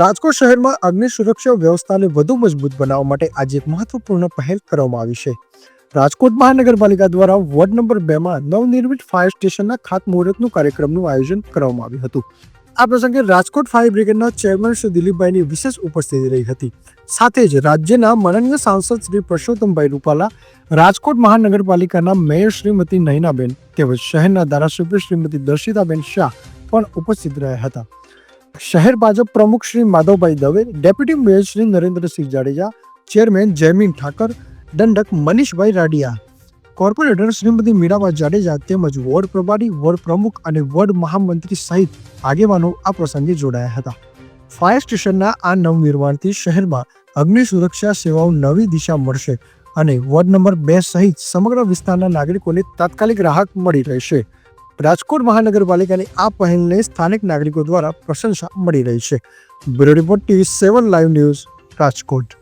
રાજકોટ શહેરમાં અગ્નિ સુરક્ષા વ્યવસ્થાને વધુ મજબૂત બનાવવા માટે આજે એક મહત્વપૂર્ણ પહેલ કરવામાં આવી છે. રાજકોટ મહાનગરપાલિકા દ્વારા વોર્ડ નંબર બે માં નવનિર્મિત ફાયર સ્ટેશનના ખાતમુહૂર્તનું કાર્યક્રમનું આયોજન કરવામાં આવ્યું હતું. આ પ્રસંગે રાજકોટ ફાયર બ્રિગેડના ચેરમેન શ્રી દિલીપભાઈની વિશેષ ઉપસ્થિતિ રહી હતી. સાથે જ રાજ્યના માનનીય સાંસદ શ્રી પરસોત્તમભાઈ રૂપાલા, રાજકોટ મહાનગરપાલિકાના મેયર શ્રીમતી નયનાબેન તેમજ શહેરના ધારાસભ્ય શ્રીમતી દર્શિતાબેન શાહ પણ ઉપસ્થિત રહ્યા હતા. શહેર ભાજપ પ્રમુખ Shri Madhavbhai Dave, deputy mayor Shri Narendrasinh Jadeja, chairman Jaymin Thakar, દંડક મનીષભાઈ રાડિયા. કોર્પોરેટર શ્રીમતી મીરાબા જાડેજા તેમજ વોર્ડ પ્રભારી, વોર્ડ પ્રમુખ અને વોર્ડ મહામંત્રી સહિત આગેવાનો આ પ્રસંગે જોડાયા હતા. ફાયર સ્ટેશનના આ નવનિર્માણથી શહેરમાં અગ્નિ સુરક્ષા સેવાઓ નવી દિશા મળશે અને વોર્ડ નંબર બે સહિત સમગ્ર વિસ્તારના નાગરિકોને તાત્કાલિક રાહત મળી રહેશે. રાજકોટ મહાનગરપાલિકાની આ પહેલને સ્થાનિક નાગરિકો દ્વારા પ્રશંસા મળી રહી છે. Bureau report TV seven live news Rajkot.